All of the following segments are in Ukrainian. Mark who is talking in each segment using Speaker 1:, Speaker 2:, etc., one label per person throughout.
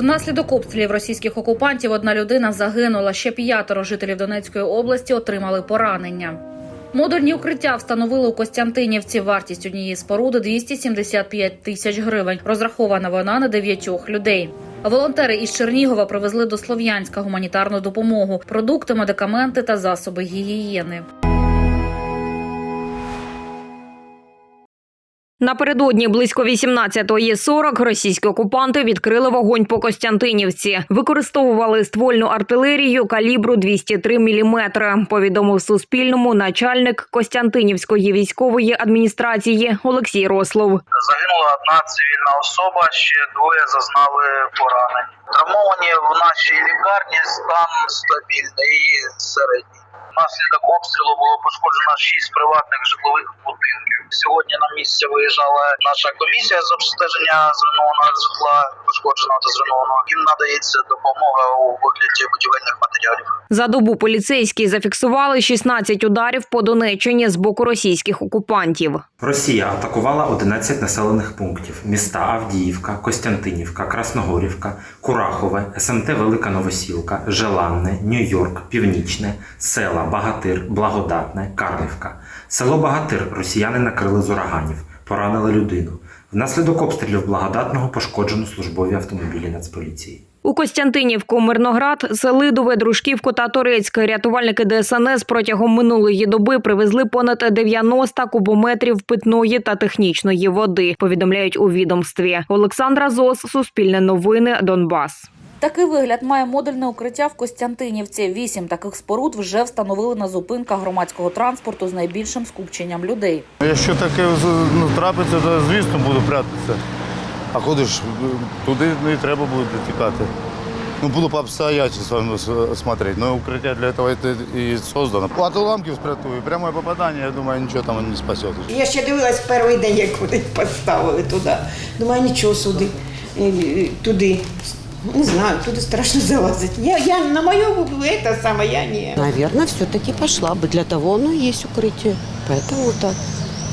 Speaker 1: Внаслідок обстрілів російських окупантів одна людина загинула. Ще п'ятеро жителів Донецької області отримали поранення. Модульні укриття встановили у Костянтинівці. Вартість однієї споруди 275 тисяч гривень. Розрахована вона на дев'ятьох людей. Волонтери із Чернігова привезли до Слов'янська гуманітарну допомогу, продукти, медикаменти та засоби гігієни.
Speaker 2: Напередодні близько 18.40 російські окупанти відкрили вогонь по Костянтинівці. Використовували ствольну артилерію калібру 203 мм, повідомив Суспільному начальник Костянтинівської військової адміністрації Олексій Рослов.
Speaker 3: Загинула одна цивільна особа, ще двоє зазнали поранень. Травмовані в нашій лікарні стан стабільний і середній. Внаслідок обстрілу було пошкоджено шість приватних житлових будинків. Сьогодні на місце виїжджала наша комісія з обстеження зруйнованого житла, пошкодженого та зруйнованого. Їм надається допомога у вигляді будівельних матеріалів.
Speaker 2: За добу поліцейські зафіксували 16 ударів по Донеччині з боку російських окупантів.
Speaker 4: Росія атакувала 11 населених пунктів: міста Авдіївка, Костянтинівка, Красногорівка, Курахове, СМТ Велика Новосілка, Желанне, Нью-Йорк, Північне, села Багатир, Благодатне, Карлівка. Село Багатир росіяни накрили з ураганів, поранили людину. Внаслідок обстрілів благодатного пошкоджено службові автомобілі Нацполіції.
Speaker 2: У Костянтинівку, Мирноград, Селидове, Дружківку та Торецьк рятувальники ДСНС протягом минулої доби привезли понад 90 кубометрів питної та технічної води. Повідомляють у відомстві. Олександра Зос, Суспільне новини, Донбас.
Speaker 1: Такий вигляд має модульне укриття в Костянтинівці. Вісім таких споруд вже встановили на зупинках громадського транспорту з найбільшим скупченням людей.
Speaker 5: Якщо таке ну, трапиться, то звісно буду прятатися. А ж туди не треба буде тікати. Ну, буду по обстоятельствам смотреть. Но укриття для этого это и создано. От уламків спрятую. Пряме попадання, я думаю, нічого там не спасет.
Speaker 6: Я ще дивилась перший день, як кудись поставили туди. Думаю, нічого сюди, туди. Не знаю, туди страшно залазити. Я, я на мою це саме, я ні.
Speaker 7: Наверное, все-таки пошла бы. Для того оно и есть укрытие. Поэтому так.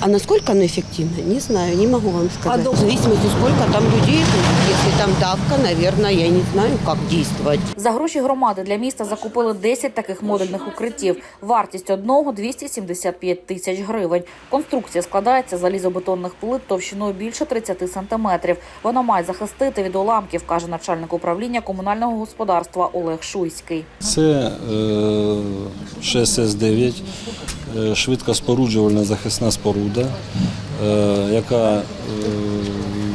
Speaker 7: А насколько оно эффективно, не знаю, не могу вам сказать. В зависимости, сколько там людей, если там давка, наверное, я не знаю, как действовать.
Speaker 1: За гроші громади для міста закупили 10 таких модульних укриттів. Вартість одного 275 тисяч гривень. Конструкція складається з залізобетонних плит товщиною більше 30 сантиметрів. Вона має захистити від уламків, каже начальник управління комунального господарства Олег Шуйський.
Speaker 8: Це е, ШСС-9, е, швидкоспоруджувальна захисна споруда, е, яка е,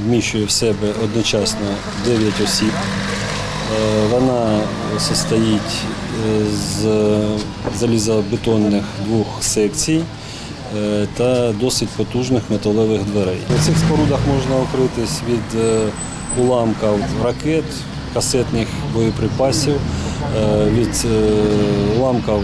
Speaker 8: вміщує в себе одночасно 9 осіб. Е, Вона состоїть з залізобетонних двох секцій та досить потужних металевих дверей. У цих спорудах можна укритись від уламків ракет, касетних боєприпасів, від уламків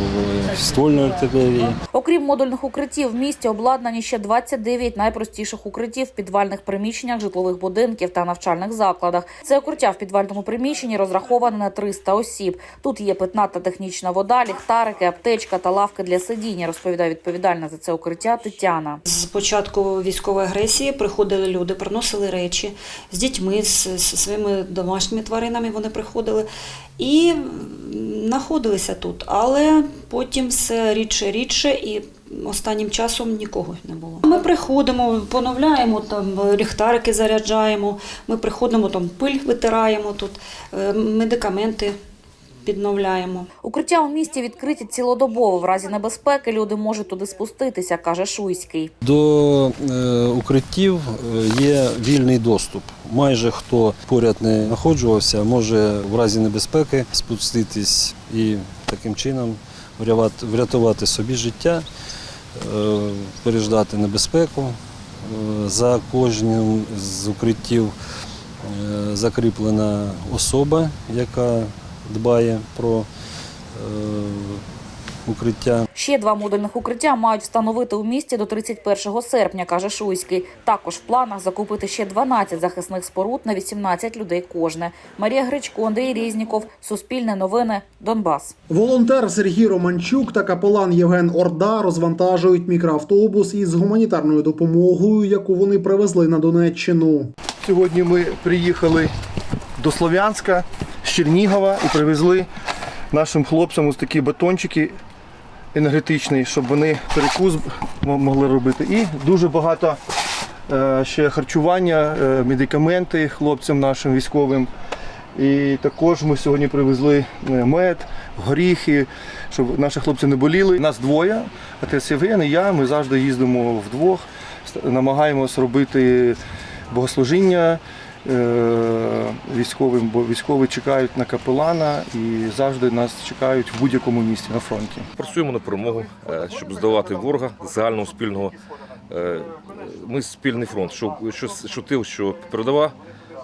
Speaker 8: ствольної артилерії.
Speaker 1: Окрім модульних укриттів, в місті обладнані ще 29 найпростіших укриттів в підвальних приміщеннях житлових будинків та навчальних закладах. Це укриття в підвальному приміщенні розраховане на 300 осіб. Тут є питна та технічна вода, ліхтарики, аптечка та лавки для сидіння. Розповідає відповідальна за це укриття Тетяна.
Speaker 9: З початку військової агресії приходили люди, приносили речі з дітьми, з, з своїми домашніми тваринами вони приходили і знаходилися тут. Але потім все рідше, рідше і останнім часом нікого не було. Ми приходимо, поновляємо там ліхтарики заряджаємо, ми приходимо там пиль витираємо тут, е, медикаменти підновляємо.
Speaker 1: Укриття у місті відкриті цілодобово. В разі небезпеки люди можуть туди спуститися, каже Шуйський.
Speaker 8: До е, укриттів е, є вільний доступ. Майже хто поряд не знаходжувався, може в разі небезпеки спуститись і таким чином врятувати- собі життя, е, переждати небезпеку. Е, За кожним з укриттів е, закріплена особа, яка дбає про укриття.
Speaker 1: Ще два модульних укриття мають встановити у місті до 31 серпня, каже Шуйський. Також в планах закупити ще 12 захисних споруд на 18 людей кожне. Марія Гречко, Андрій Різніков, Суспільне новини, Донбас.
Speaker 10: Волонтер Сергій Романчук та капелан Євген Орда розвантажують мікроавтобус із гуманітарною допомогою, яку вони привезли на Донеччину.
Speaker 11: Сьогодні ми приїхали до Слов'янська з Чернігова і привезли нашим хлопцям ось такі батончики енергетичні, щоб вони перекус могли робити. І дуже багато е, ще харчування, е, медикаменти хлопцям нашим військовим. І також ми сьогодні привезли е, мед, горіхи, щоб наші хлопці не боліли. Нас двоє, отець Євген і я. Ми завжди їздимо вдвох, намагаємось робити богослужіння військовим, бо військові чекають на капелана і завжди нас чекають в будь-якому місці на фронті.
Speaker 12: Працюємо на перемогу, е, щоб здавати ворога загального спільного. е, Ми спільний фронт. Що, що, що тил, що передова.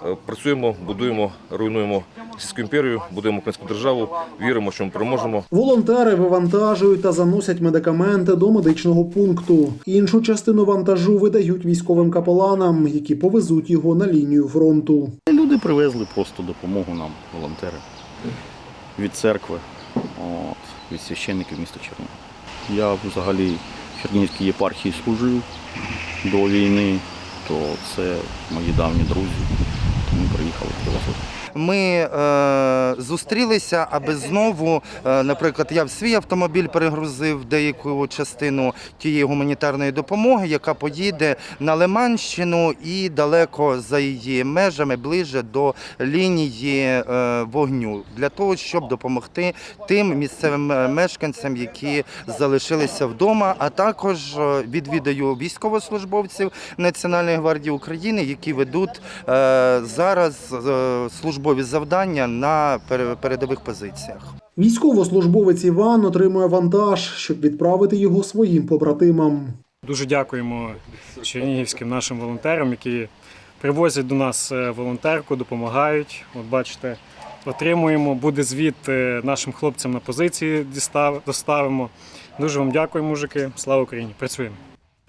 Speaker 12: Е, Працюємо, будуємо, руйнуємо Російську імперію, будуємо українську державу, віримо, що ми переможемо.
Speaker 10: Волонтери вивантажують та заносять медикаменти до медичного пункту. Іншу частину вантажу видають військовим капеланам, які повезуть його на лінію фронту.
Speaker 13: Люди привезли просто допомогу нам, волонтери. Від церкви, от, від священників міста Чернігова. Я взагалі в Чернігівській єпархії служив до війни, то це мої давні друзі. Тому приїхали привезли.
Speaker 14: Ми е, зустрілися, аби знову, е, наприклад, я в свій автомобіль перегрузив деяку частину тієї гуманітарної допомоги, яка поїде на Лиманщину і далеко за її межами, ближе до лінії е, вогню, для того, щоб допомогти тим місцевим мешканцям, які залишилися вдома, а також відвідаю військовослужбовців Національної гвардії України, які ведуть зараз е, службові завдання на пере- передових позиціях.
Speaker 10: Військовослужбовець Іван отримує вантаж, щоб відправити його своїм побратимам.
Speaker 15: Дуже дякуємо чернігівським нашим волонтерам, які привозять до нас е, волонтерку, допомагають. От бачите, отримуємо, буде звіт е, нашим хлопцям на позиції дістав- доставимо. Дуже вам дякую, мужики. Слава Україні! Працюємо.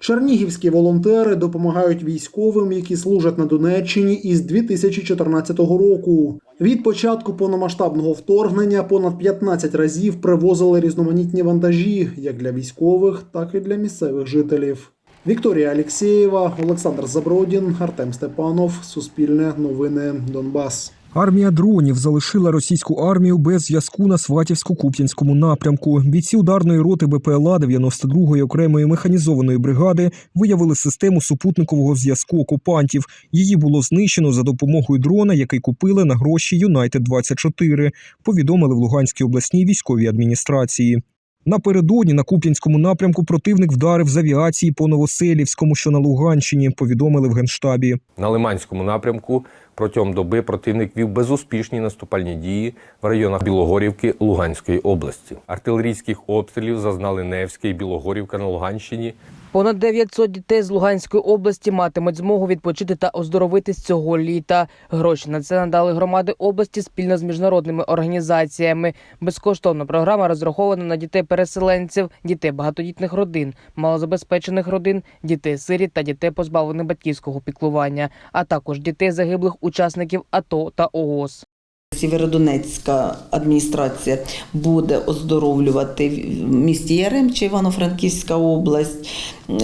Speaker 10: Чернігівські волонтери допомагають військовим, які служать на Донеччині із 2014 року. Від початку повномасштабного вторгнення понад 15 разів привозили різноманітні вантажі як для військових, так і для місцевих жителів. Вікторія Алєксєєва, Олександр Забродін, Артем Степанов, Суспільне новини Донбас.
Speaker 16: Армія дронів залишила російську армію без зв'язку на Сватівсько-Куп'янському напрямку. Бійці ударної роти БПЛА 92-ї окремої механізованої бригади виявили систему супутникового зв'язку окупантів. Її було знищено за допомогою дрона, який купили на гроші Юнайтед 24 Повідомили в Луганській обласній військовій адміністрації. Напередодні на Куп'янському напрямку противник вдарив з авіації по Новоселівському, що на Луганщині. Повідомили в генштабі.
Speaker 17: На Лиманському напрямку протягом доби противник вів безуспішні наступальні дії в районах Білогорівки Луганської області. Артилерійських обстрілів зазнали Невське і Білогорівка на Луганщині.
Speaker 18: Понад 900 дітей з Луганської області матимуть змогу відпочити та оздоровитись цього літа. Гроші на це надали громади області спільно з міжнародними організаціями. Безкоштовна програма розрахована на дітей-переселенців, дітей багатодітних родин, малозабезпечених родин, дітей сиріт та дітей позбавлених батьківського піклування, а також дітей загиблих учасників АТО та ООС.
Speaker 19: Сєвєродонецька адміністрація буде оздоровлювати в місті Яремче, Івано-Франківська область.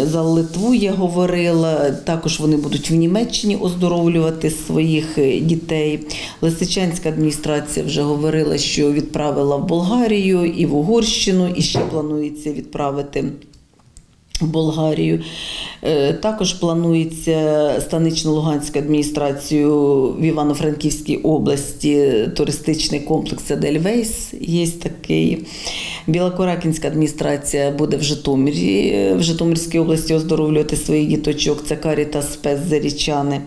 Speaker 19: За Литву я говорила. Також вони будуть в Німеччині оздоровлювати своїх е, дітей. Лисичанська адміністрація вже говорила, що відправила в Болгарію і в Угорщину, і ще планується відправити. в Болгарію також планується станично-луганською адміністрацією в Івано-Франківській області туристичний комплекс Едельвейс. Є такий. Білокоракінська адміністрація буде в Житомирі, е, в Житомирській області оздоровлювати своїх діточок. Це Карітас Спец Зарічани.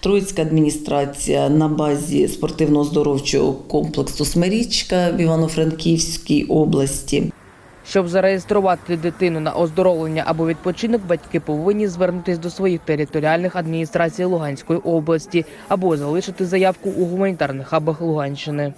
Speaker 19: Троїцька адміністрація на базі спортивно-оздоровчого комплексу Смирічка в Івано-Франківській області.
Speaker 18: Щоб зареєструвати дитину на оздоровлення або відпочинок, батьки повинні звернутися до своїх територіальних адміністрацій Луганської області або залишити заявку у гуманітарних хабах Луганщини.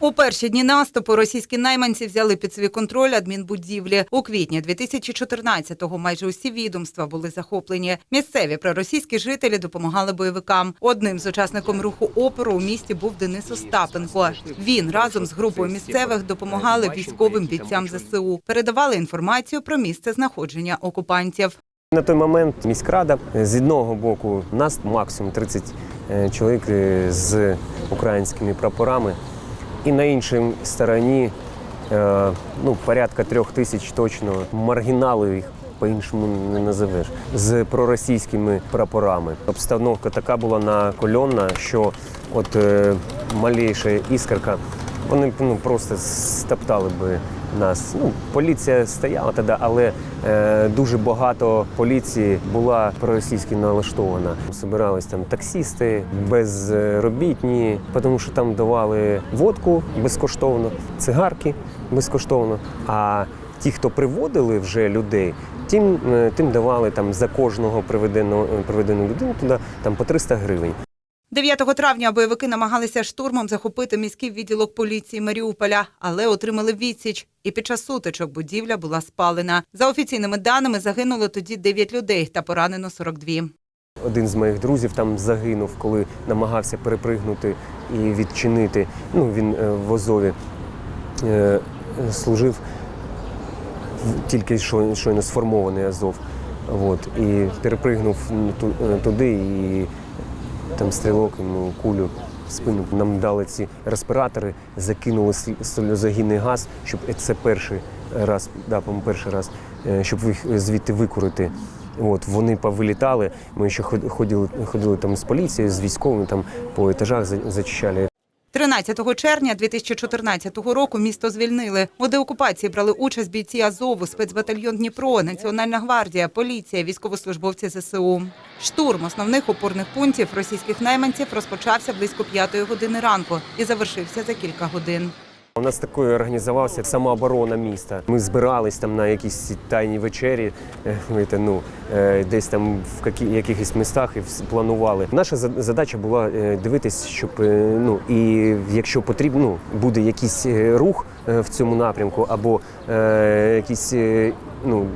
Speaker 20: У перші дні наступу російські найманці взяли під свій контроль адмінбудівлі. У квітні 2014-го майже усі відомства були захоплені. Місцеві проросійські жителі допомагали бойовикам. Одним з учасників руху опору у місті був Денис Остапенко. Він разом з групою місцевих допомагали військовим бійцям ЗСУ, передавали інформацію про місце знаходження окупантів.
Speaker 21: На той момент міськрада з одного боку нас максимум 30 е, чоловік е, з українськими прапорами. І на іншій стороні е, ну, порядка трьох тисяч точно маргінали їх по-іншому не називеш з проросійськими прапорами. Обстановка така була накольонна, що от е, малейша іскорка, вони б, ну, просто стоптали би нас. Ну, поліція стояла тоді, але е, дуже багато поліції була проросійськи налаштована. Собирались там таксісти, безробітні, тому що там давали водку безкоштовно, цигарки безкоштовно. А ті, хто приводили вже людей, тим, е, тим давали там за кожного приведеного приведену людину туди там по 300 гривень.
Speaker 20: 9 травня бойовики намагалися штурмом захопити міський відділок поліції Маріуполя, але отримали відсіч. І під час сутичок будівля була спалена. За офіційними даними загинуло тоді 9 людей та поранено 42.
Speaker 21: Один з моїх друзів там загинув, коли намагався перепригнути і відчинити. Ну він е, в Азові е, служив тільки щойно сформований Азов. От, і перепригнув е, туди, і там стрілок йому кулю в спину. Нам дали ці респіратори, закинули сл- сльозогінний газ, щоб це перший раз, да, перший раз, е, щоб їх звідти викурити. От, вони повилітали. Ми ще ходили, ходили там з поліцією, з військовими там по етажах зачищали
Speaker 20: 13 червня 2014 року місто звільнили. У деокупації брали участь бійці Азову, спецбатальйон Дніпро, Національна гвардія, поліція, військовослужбовці ЗСУ. Штурм основних опорних пунктів російських найманців розпочався близько п'ятої години ранку і завершився за кілька годин.
Speaker 21: У нас такою організувався самооборона міста. Ми збирались там на якісь тайні вечері, е, ну, е, десь там в якихось містах і планували. Наша за- задача була е, дивитись, щоб ну і якщо потрібно, ну, буде якийсь рух в цьому напрямку, або е, якісь ну,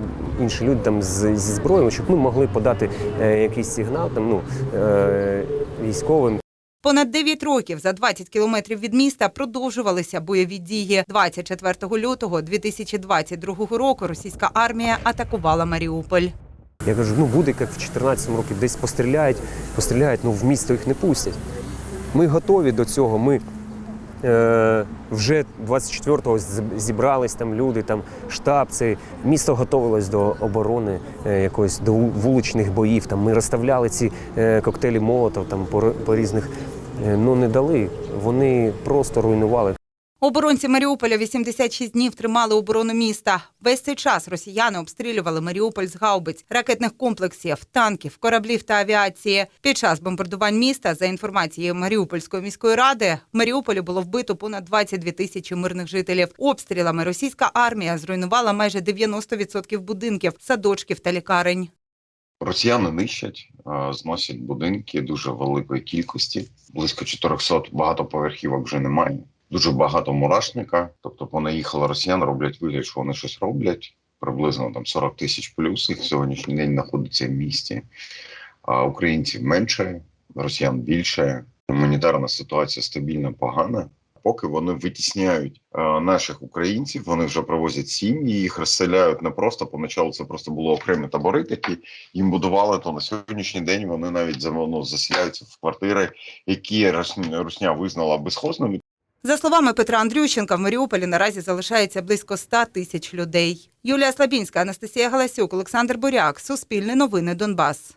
Speaker 21: інші люди там з, зі зброєю, щоб ми могли подати якийсь сигнал там, ну, е, військовим.
Speaker 20: Понад 9 років за 20 кілометрів від міста продовжувалися бойові дії. 24 лютого 2022 року російська армія атакувала Маріуполь.
Speaker 21: Я кажу, ну буде як в 14 році, десь постріляють, постріляють, ну в місто їх не пустять. Ми готові до цього. Ми е, вже 24-го зібрались там люди, там штаб, цей місто готувалось до оборони е, якоїсь до вуличних боїв. Там ми розставляли ці е, коктейлі молотов там по, по різних. Е, Ну не дали. Вони просто руйнували.
Speaker 20: Оборонці Маріуполя 86 днів тримали оборону міста. Весь цей час росіяни обстрілювали Маріуполь з гаубиць, ракетних комплексів, танків, кораблів та авіації. Під час бомбардувань міста, за інформацією Маріупольської міської ради, в Маріуполі було вбито понад 22 тисячі мирних жителів. Обстрілами російська армія зруйнувала майже 90% будинків, садочків та лікарень.
Speaker 22: Росіяни нищать, зносять будинки дуже великої кількості. Близько 400 багатоповерхівок вже немає. Дуже багато мурашника. Тобто понаїхали росіян, роблять вигляд, що вони щось роблять. Приблизно там 40 тисяч плюс їх сьогоднішній день знаходиться в місті. А українців менше, росіян більше. Гуманітарна ситуація стабільно погана. Поки вони витісняють е, наших українців, вони вже привозять сім'ї, їх розселяють не просто. Поначалу це просто були окремі табори, такі їм будували. То на сьогоднішній день вони навіть ну, заселяються в квартири, які Русня визнала безхозними.
Speaker 20: За словами Петра Андрющенка, в Маріуполі наразі залишається близько 100 тисяч людей. Юлія Слабінська, Анастасія Галасюк, Олександр Буряк. Суспільне новини Донбас.